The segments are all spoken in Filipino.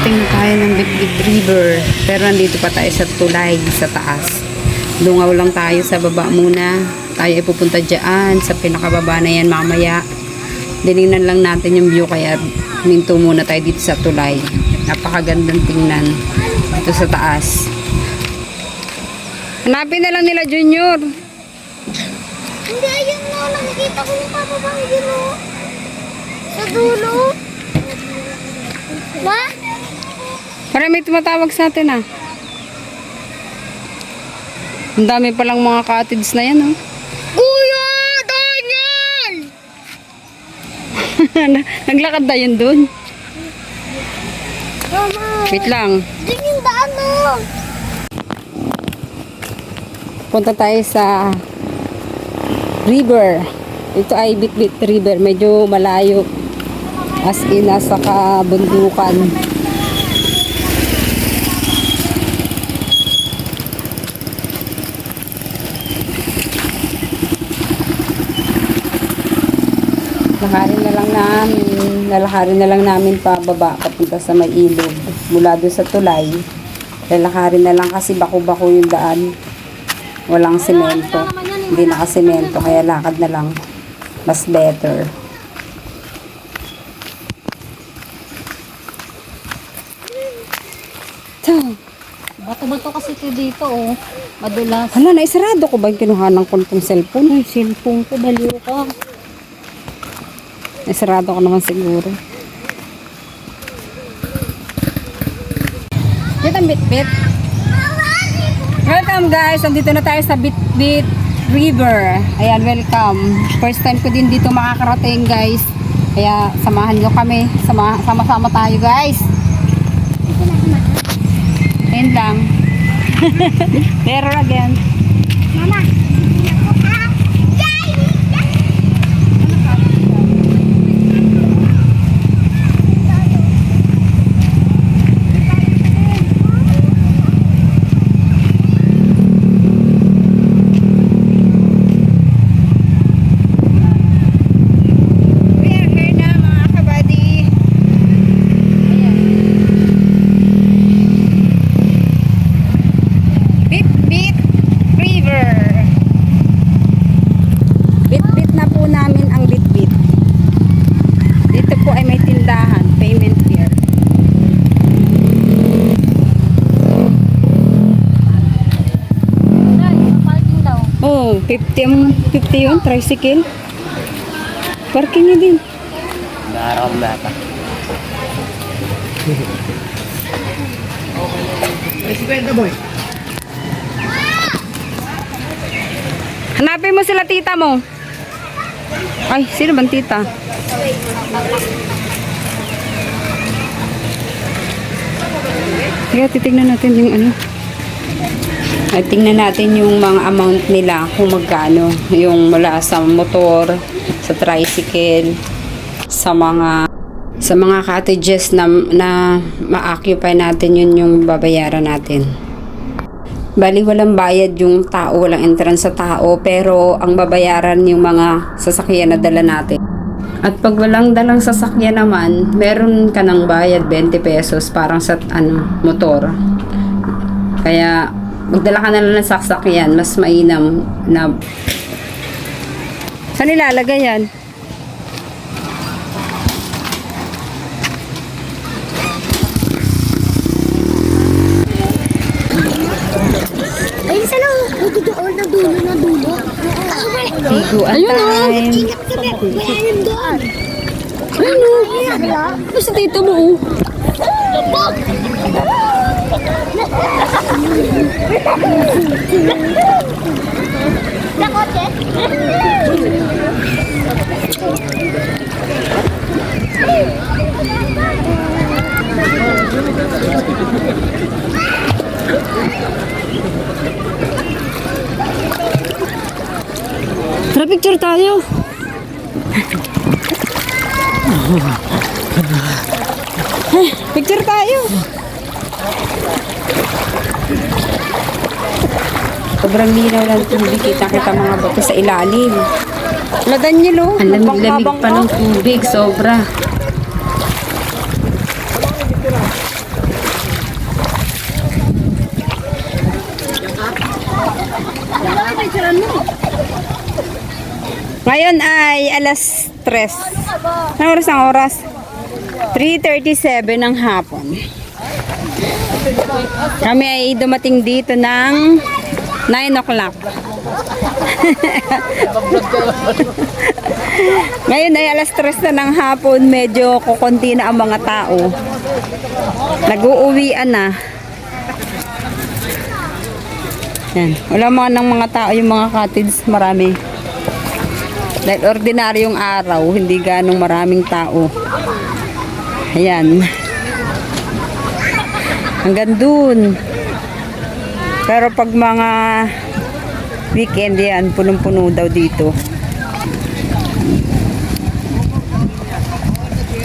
Nakarating na tayo ng Bitbit River. Pero nandito pa tayo sa tulay, sa taas. Dungaw lang tayo sa baba muna. Tayo ay pupunta dyan sa pinakababa na yan mamaya. Dinignan lang natin yung view kaya minto muna tayo dito sa tulay. Napakagandang tingnan dito sa taas. Hanapin na lang nila Junior. Hindi, ayun no. Nakikita ko yung pababa yun no. Sa dulo. Ma? Para may tumatawag sa atin ah. Ang dami palang mga cottage na yan oh. Kuya! Daniel! Naglakad na yun dun. Mama! Wait lang. Diyan yung daan no. Punta tayo sa river. Ito ay Bitbit River. Medyo malayo. As in, nasa kabundukan. Lakarin na lang namin, lalakarin na lang namin pababa papunta sa may ilog. Mula doon sa tulay, lalakarin na lang kasi bako-bako yung daan. Walang semento. Hindi nakasemento, kaya lakad na lang. Mas better. Bato-bato kasi ito dito, oh. Madulas. Hala, naisarado ko ba yung kinuhanan ko itong cellphone? Ay, cellphone ko, baliw ka. Naisarado ko naman siguro. Dito ang Bitbit. Welcome guys! Andito na tayo sa Bitbit River. Ayan, welcome. First time ko din dito makakarating guys. Kaya samahan nyo kami. Sama- Sama-sama tayo guys. Ayun lang. Terror again. Mama! We are here na mga kabady. Bit Bit River. Bit Bit na po namin ang Bit Bit. Dito po ay may tindahan, payment here. Ay, parking daw. Oh, 50 ang 50 yun, tricycle. Parking niya din. Naaraw na ata. Hanapin mo sila tita mo. Ay, sino bang tita? Kaya titignan natin yung ano. Ay, tingnan natin yung mga amount nila kung magkano. Yung mula sa motor, sa tricycle, sa mga sa mga cottages na, na ma-occupy natin yun yung babayaran natin. Bali, walang bayad yung tao, walang entrance sa tao, pero ang babayaran yung mga sasakyan na dala natin. At pag walang dalang sasakyan naman, meron ka ng bayad 20 pesos parang sa ano, motor. Kaya magdala ka na lang ng sasakyan, mas mainam na Saan ilalagay yan? Ayun sa lang. Buti doon na dulo na dulo. Tiguan Ayun o. May anim doon. Ayun o. Ano sa tito mo? oh? Na kotse? Tara, picture tayo. Picture tayo. Sobrang linaw ng tubig. Eh. Kita-kita mga bato sa ilalim. Ladan niyo lo. Ang lamig-lamig pa ng tubig. Sobra. Ngayon ay alas 3. Anong oras ang oras? 3.37 ng hapon. Kami ay dumating dito ng 9 o'clock. Ngayon ay alas 3 na ng hapon, medyo kukunti na ang mga tao. Nag-uuwian na. Yan. Wala mga ng mga tao yung mga cottage, marami. Dahil ordinaryong araw, hindi ganong maraming tao. Ayan. Hanggang dun. Pero pag mga weekend yan, punong-puno daw dito.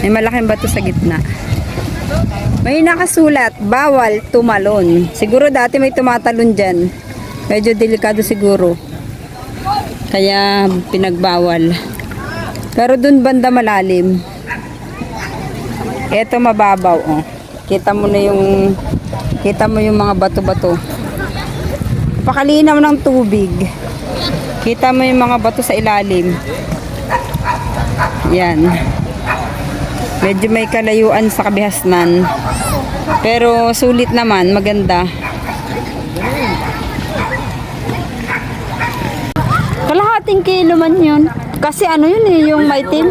May malaking bato sa gitna. May nakasulat, bawal tumalon. Siguro dati may tumatalon dyan. Medyo delikado siguro. Kaya pinagbawal. Pero dun banda malalim. Ito mababaw, oh. Kita mo na yung kita mo yung mga bato-bato. Pakalinaw ng tubig. Kita mo yung mga bato sa ilalim. Yan. Medyo may kalayuan sa kabihasnan. Pero sulit naman, maganda. Kalahating kilo man yun. Kasi ano yun eh, yung maitim.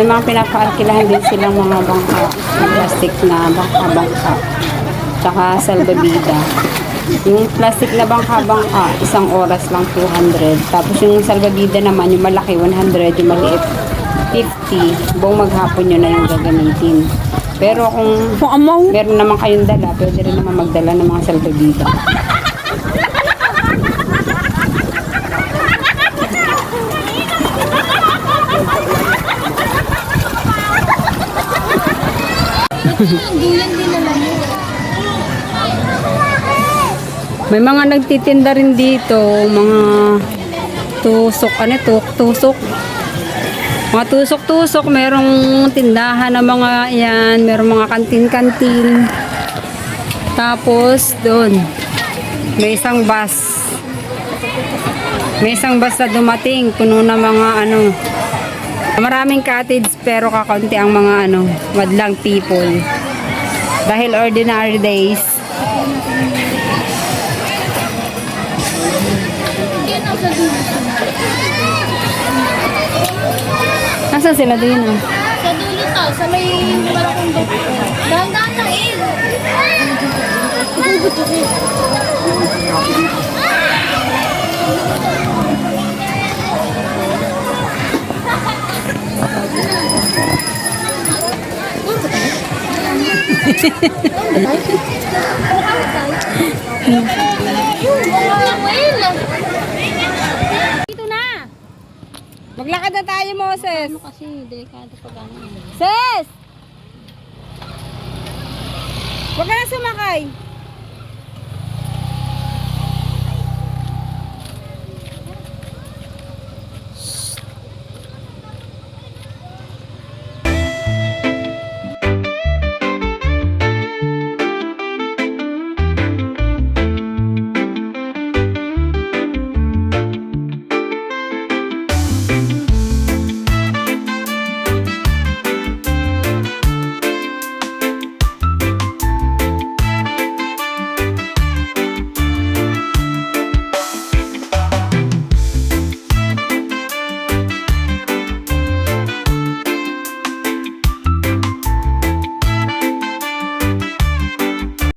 May mga pinapaalkilahan din silang mga bangka, plastic na bangka-bangka, tsaka salbabida. Yung plastic na bangka-bangka, isang oras lang 200. Tapos yung salbabida naman, yung malaki 100, yung maliit 50. Buong maghapon nyo na yung gagamitin. Pero kung meron naman kayong dala, pwede rin naman magdala ng mga salbabida. May mga nagtitinda rin dito, mga tusok, ano, tuk, tusok. Mga tusok-tusok, merong tindahan ng mga yan, merong mga kantin-kantin. Tapos, doon, may isang bus. May isang bus na dumating, puno na mga ano, maraming cottage pero kakaunti ang mga ano, madlang people. Dahil ordinary days, Nasaan sila din ah? Sa dulo to, sa may malakong doktor. Dahan-dahan lang eh. Dito na! Maglakad na tayo, Moses. Ano kasi, delikado pag ano. Sis! Huwag ka na sumakay.